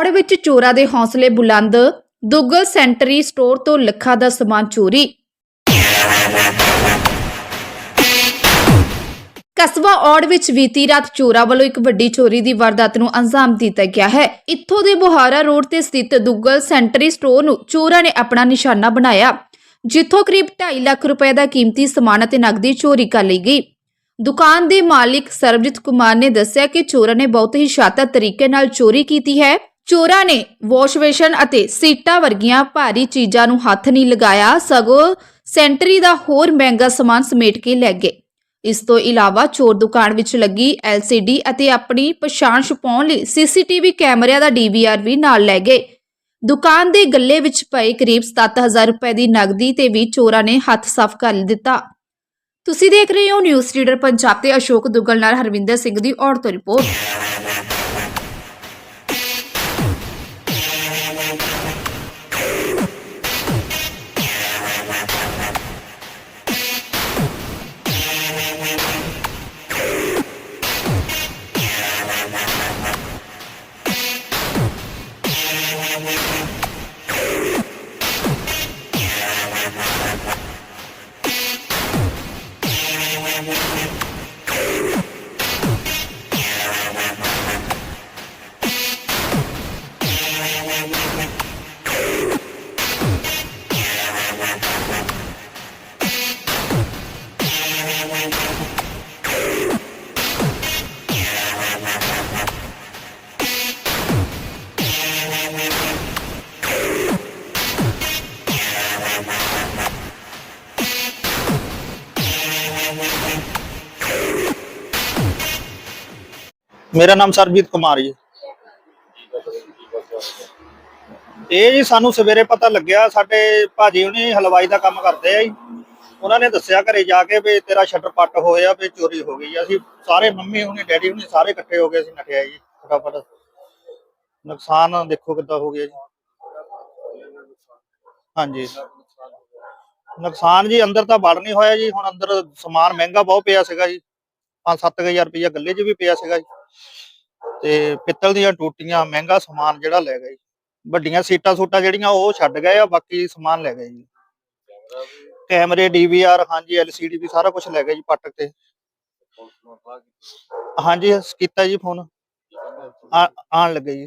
ਔੜ ਵਿੱਚ ਚੋਰਾਂ ਦੇ ਹੌਸਲੇ ਬੁਲੰਦ, ਦੁੱਗਲ ਸੈਂਟਰੀ ਸਟੋਰ ਤੋਂ ਲੱਖਾਂ ਦਾ ਸਮਾਨ ਚੋਰੀ। ਕਸਬਾ ਔੜ ਵਿੱਚ ਬੀਤੀ ਰਾਤ ਚੋਰਾਂ ਵੱਲੋਂ ਇੱਕ ਵੱਡੀ ਚੋਰੀ ਦੀ ਵਾਰਦਾਤ ਨੂੰ ਅੰਜਾਮ ਦਿੱਤਾ ਗਿਆ ਹੈ। ਇੱਥੋਂ ਦੇ ਬੁਹਾਰਾ ਰੋਡ ਤੇ ਸਥਿਤ ਦੁੱਗਲ ਸੈਂਟਰੀ ਸਟੋਰ ਨੂੰ ਚੋਰਾਂ ਨੇ ਆਪਣਾ ਨਿਸ਼ਾਨਾ ਬਣਾਇਆ, ਜਿੱਥੋਂ ਕਰੀਬ 2.5 ਲੱਖ ਰੁਪਏ ਦਾ ਕੀਮਤੀ ਸਮਾਨ ਅਤੇ ਨਕਦੀ ਚੋਰੀ ਕਰ ਲਈ ਗਈ। ਦੁਕਾਨ ਦੇ ਮਾਲਿਕ ਸਰਬਜੀਤ ਕੁਮਾਰ ਨੇ ਦੱਸਿਆ ਕਿ ਚੋਰਾਂ ਨੇ ਬਹੁਤ ਹੀ ਸ਼ਾਤਰ ਤਰੀਕੇ ਨਾਲ ਚੋਰੀ ਕੀਤੀ ਹੈ। ਚੋਰਾਂ ਨੇ ਵਾਸ਼ ਬੇਸ਼ਨ ਅਤੇ ਸੀਟਾਂ ਵਰਗੀਆਂ ਭਾਰੀ ਚੀਜ਼ਾਂ ਨੂੰ ਹੱਥ ਨਹੀਂ ਲਗਾਇਆ, ਸਗੋਂ ਸੈਂਟਰੀ ਦਾ ਹੋਰ ਮਹਿੰਗਾ ਸਮਾਨ ਸਮੇਟ ਕੇ ਲੈ ਗਏ। ਇਸ ਤੋਂ ਇਲਾਵਾ ਚੋਰ ਦੁਕਾਨ ਵਿੱਚ ਲੱਗੀ LCD ਅਤੇ ਆਪਣੀ ਪਛਾਣ ਛੁਪਾਉਣ ਲਈ CCTV ਕੈਮਰਿਆਂ ਦਾ DVR ਵੀ ਨਾਲ ਲੈ ਗਏ। ਦੁਕਾਨ ਦੇ ਗੱਲੇ ਵਿੱਚ ਪਏ ਕਰੀਬ 7000 ਰੁਪਏ ਦੀ ਨਗਦੀ ਤੇ ਵੀ ਚੋਰਾਂ ਨੇ ਹੱਥ ਸਾਫ਼ ਕਰ ਦਿੱਤਾ। ਤੁਸੀਂ ਦੇਖ ਰਹੇ ਹੋ ਨਿਊਜ਼ ਰੀਡਰ ਪੰਜਾਬ ਤੇ ਅਸ਼ੋਕ ਦੁੱਗਲ ਨਾਲ ਹਰਵਿੰਦਰ ਸਿੰਘ ਦੀ ਔਰ ਰਿਪੋਰਟ। ਮੇਰਾ ਨਾਮ ਸਰਬਜੀਤ ਕੁਮਾਰ ਜੀ। ਇਹ ਜੀ ਸਾਨੂੰ ਸਵੇਰੇ ਪਤਾ ਲੱਗਿਆ ਸਾਡੇ ਭਾਜੀ ਉਹਨੇ ਹਲਵਾਈ ਦਾ ਕੰਮ ਕਰਦੇ ਆ ਜੀ। ਉਹਨਾਂ ਨੇ ਦੱਸਿਆ ਘਰੇ ਜਾ ਕੇ ਵੀ ਤੇਰਾ ਸ਼ਟਰ ਪੱਟ ਹੋਇਆ ਵੀ ਚੋਰੀ ਹੋ ਗਈ। ਅਸੀਂ ਸਾਰੇ ਮੰਮੀ ਹੁਣੀ, ਡੈਡੀ ਹੁਣੀ ਸਾਰੇ ਇਕੱਠੇ ਹੋ ਗਏ ਅਸੀਂ ਨਠਿਆ ਜੀ, ਫਟਾਫਟ। ਨੁਕਸਾਨ ਦੇਖੋ ਕਿੱਦਾਂ ਹੋ ਗਿਆ ਜੀ। ਹਾਂਜੀ। ਨੁਕਸਾਨ ਜੀ ਅੰਦਰ ਤਾਂ ਵੜ ਨਹੀਂ ਹੋਇਆ ਜੀ, ਹੁਣ ਅੰਦਰ ਸਮਾਨ ਮਹਿੰਗਾ ਬਹੁਤ ਪਿਆ ਸੀਗਾ ਜੀ। 5-7000 ਰੁਪਇਆ ਗੱਲੇ 'ਚ ਵੀ ਪਿਆ ਸੀਗਾ ਜੀ। ਤੇ ਪਿੱਤਲ ਦੀਆਂ ਟੂਟੀਆਂ, ਮਹਿੰਗਾ ਸਮਾਨ ਜਿਹੜਾ ਲੈ ਗਏ। ਜੀ। ਵੱਡੀਆਂ ਸੀਟਾਂ ਸੂਟਾਂ ਜਿਹੜੀਆਂ ਉਹ ਛੱਡ ਗਏ ਆ, ਬਾਕੀ ਸਮਾਨ ਲੈ ਗਏ ਜੀ। ਕੈਮਰੇ ਡੀਵੀਆਰ ਹਾਂਜੀ ਐਲਸੀਡੀ ਵੀ ਸਾਰਾ ਕੁਝ ਲੈ ਗਏ ਜੀ ਪੱਟ ਤੇ। ਹਾਂਜੀ ਕੀਤਾ ਜੀ ਫੋਨ। ਆ- ਲੱਗੇ ਜੀ।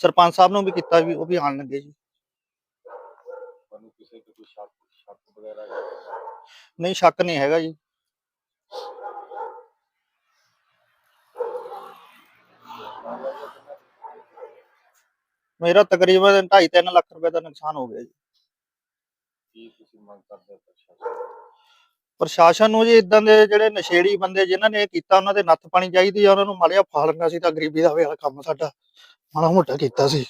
ਸਰਪੰਚ ਸਾਹਿਬ ਨੂੰ ਵੀ ਕੀਤਾ ਵੀ ਉਹ ਵੀ ਆਉਣ ਲੱਗੇ ਜੀ। ਨਹੀਂ, ਸ਼ੱਕ ਨਹੀਂ ਹੈਗਾ ਜੀ। ਮੇਰਾ ਤਕਰੀਬਨ 2.5-3 ਲੱਖ ਰੁਪਏ ਦਾ ਨੁਕਸਾਨ ਹੋ ਗਿਆ ਜੀ। ਤੁਸੀਂ ਪ੍ਰਸ਼ਾਸਨ ਨੂੰ ਜੀ ਇਦਾਂ ਦੇ ਜਿਹੜੇ ਨਸ਼ੇੜੀ ਬੰਦੇ ਜਿਨ੍ਹਾਂ ਨੇ ਇਹ ਕੀਤਾ, ਉਹਨਾਂ ਦੇ ਨੱਥ ਪਾਣੀ ਚਾਹੀਦੀ ਆ, ਉਹਨਾਂ ਨੂੰ ਮਾਲਿਆ ਫਾਲਣਾ ਸੀ ਤਾਂ ਗਰੀਬੀ ਦਾ ਵੇਲਾ ਕੰਮ ਸਾਡਾ ਮਾੜਾ ਮੋਟਾ ਕੀਤਾ ਸੀ।